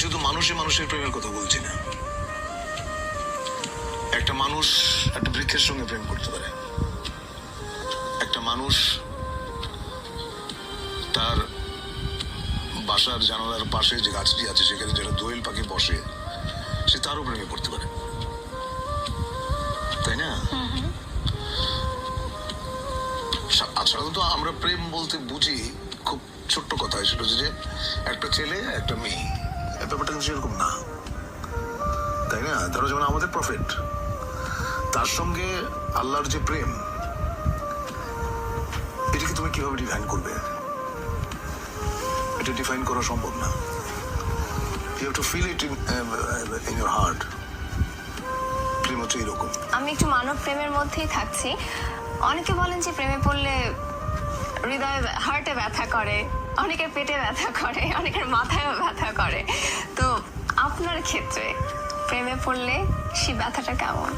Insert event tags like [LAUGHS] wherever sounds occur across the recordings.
আমি শুধু মানুষে মানুষের প্রেমের কথা বলছি না। একটা মানুষ একটা বৃক্ষের সঙ্গে প্রেম করতে পারে। একটা মানুষ তার বাসার জানালার পাশে যে গাছটি আছে সেখানে যেটা দোয়েল পাখি বসে সে তারও প্রেমে পড়তে পারে। তাই না? আর সাধারণত আমরা প্রেম বলতে বুঝি খুব ছোট্ট কথা সেটা হচ্ছে যে একটা ছেলে একটা মেয়ে। ব্যাপারটা সেরকম না। তাই না? ধরো যেমন আমাদের প্রফিট তার সঙ্গে আল্লাহর যে প্রেম, এটাকে তুমি কীভাবে ডিফাইন করবে? এটা ডিফাইন করা সম্ভব না। You have to feel it in in your heart প্রেম হচ্ছে এরকম। আমি একটু মানব প্রেমের মধ্যেই থাকছি। অনেকে বলেন যে প্রেমে পড়লে হৃদয়ে হার্টে ব্যথা করে অনেকের পেটে ব্যথা করে [LAUGHS] অনেকের মাথায়ও ব্যথা করে। তো আপনার ক্ষেত্রে প্রেমে পড়লে সেই ব্যথাটা কেমন?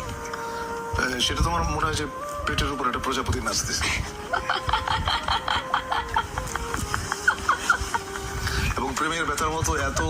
সেটা তোমার মনে হয় যে পেটের উপর একটা প্রজাপতি নাচতেছে। [LAUGHS] এবং প্রেমের ব্যথার মতো এত